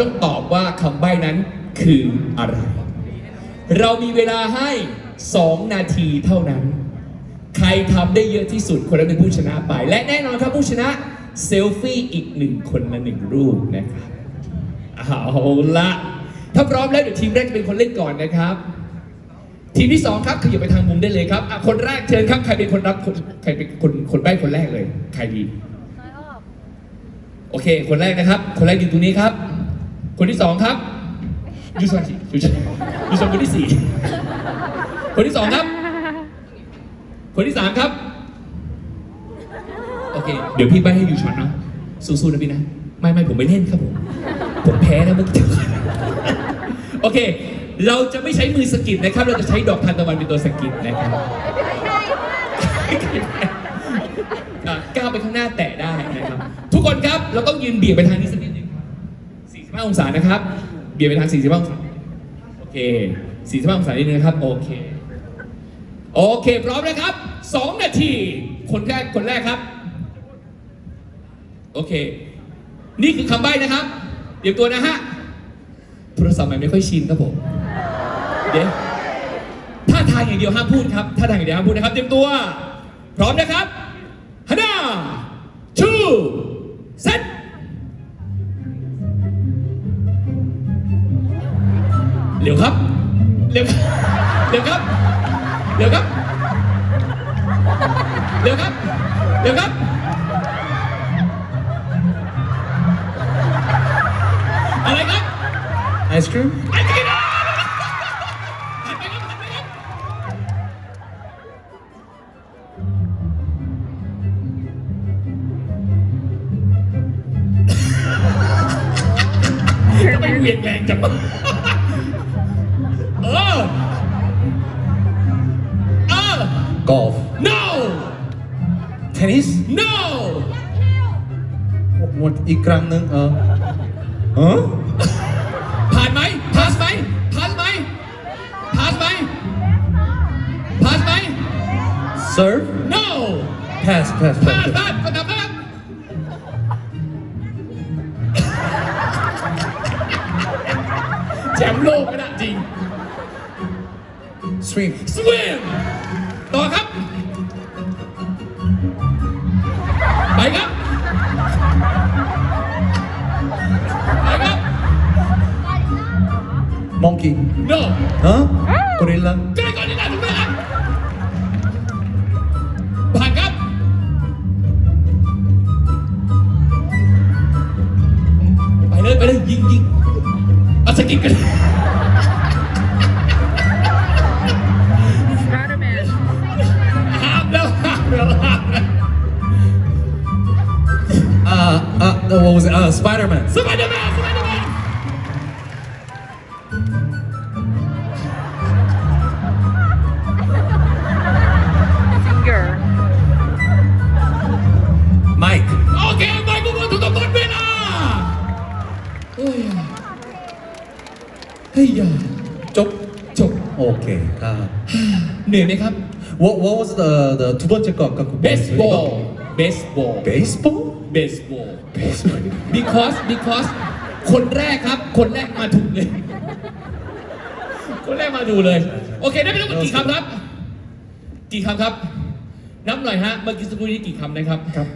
ต้องตอบว่าคำใบ้นั้นคืออะไร เรามีเวลาให้ 2 นาทีเท่านั้น ใครทำได้เยอะที่สุดคนนั้นเป็นผู้ชนะไป และแน่นอนครับผู้ชนะเซลฟี่อีกหนึ่งคนละหนึ่งรูปนะครับเอาละถ้าพร้อมแล้วเดี๋ยวทีมแรกจะเป็นคนเล่นก่อนนะครับ ทีมที่สองครับขยับไปทางมุมได้เลยครับอะคนแรกเชิญครับใครเป็นคนรับคนใครเป็นคนคนใบ้คนแรกเลย ใครดี โอเค คนแรกนะครับ คนแรกอยู่ตรงนี้ครับ คนที่สองครับยูซอนยูซอนยูซอนคนที่สี่คนที่สองครับ คนที่สามครับ โอเค เดี๋ยวพี่ใบให้ยูช็อตเนาะสู้ๆนะพี่นะ ไม่ไม่ผมไม่เล่นครับผม ผมแพ้นะเมื่อกี้โอเค เราจะไม่ใช้มือสกิดนะครับ เราจะใช้ดอกทานตะวันเป็นตัวสกิดนะครับอะก้าวไปข้างหน้าแตะได้นะครับ ทุกคนครับ เราต้องยืนเบี่ยงไปทางนี้สักนิด 45 องศานะครับ เบี่ยงไปทาง 45 องศา โอเค 45 องศานิดนึงนะครับ โอเค โอเค พร้อมนะครับ 2 นาที คนแรก คนแรกครับ โอเค นี่คือคำใบ้นะครับ เตรียมตัวนะฮะ โทรศัพท์ใหม่ไม่ค่อยชินครับผม เดี๋ยวท่าทางอย่างเดียวห้ามพูดครับ ท่าทางอย่างเดียวห้ามพูดนะครับ เตรียมตัว พร้อมนะครับ เร็วครับเร็วครับเร็วครับเร็วครับเร็วครับเร็วครับ อะไรครับ Ice cream? ไอ้ที่นะหันไปครับหันไปครับทำไมเหวียงแรงจัง Golf. no Tennis? no หมดอีกครั้งหนึ่งเออฮะผ่านไหมพาสไหมพาสไหมพาสไหมพาสไหม Serve? no Pass, pass, พลาด pass. พลาดประดับพลาดแชมป์โลกไม่ได้จริง Swim. สวิม ต่อครับ ไปครับไปครับ Monkey. no ฮะ Gorilla. ก็เลยก่อนที่ได้ถูกไหมครับผ่านครับ ไปเลยไปเลยยิงยิงเอาสกิปกัน Uh, uh, what was it? Uh, Spider-Man. สไปเดอร์แมนสไปเดอร์แมน Finger. Mike. โอเคไปพวกเราถูกต้องหมดเวลาเฮ้ยเฮ้ยอย่า จบ จบ Okay. Uh, เหนื่อยไหมครับ what what was the the 두 번째 거 아까 그 baseball Baseball Baseball? baseball Baseball. because because คนแรกครับ คนแรกมาถูกเลย คนแรกมาดูเลย โอเค ได้ไปทั้งหมดกี่คำครับ กี่คำครับ นับหน่อยฮะ เมื่อกี้สักครู่นี้กี่คำนะครับ ครับ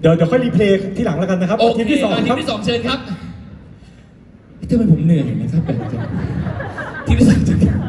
เดี๋ยวเดี๋ยวค่อยรีเพลย์ที่หลังแล้วกันนะครับโอเคทีมที่สองมาทีครัมบ ที่สองเชิญครับทำไมผมเหนื่อยนะครับแบบนี้ทีมที่สองเชิญครับ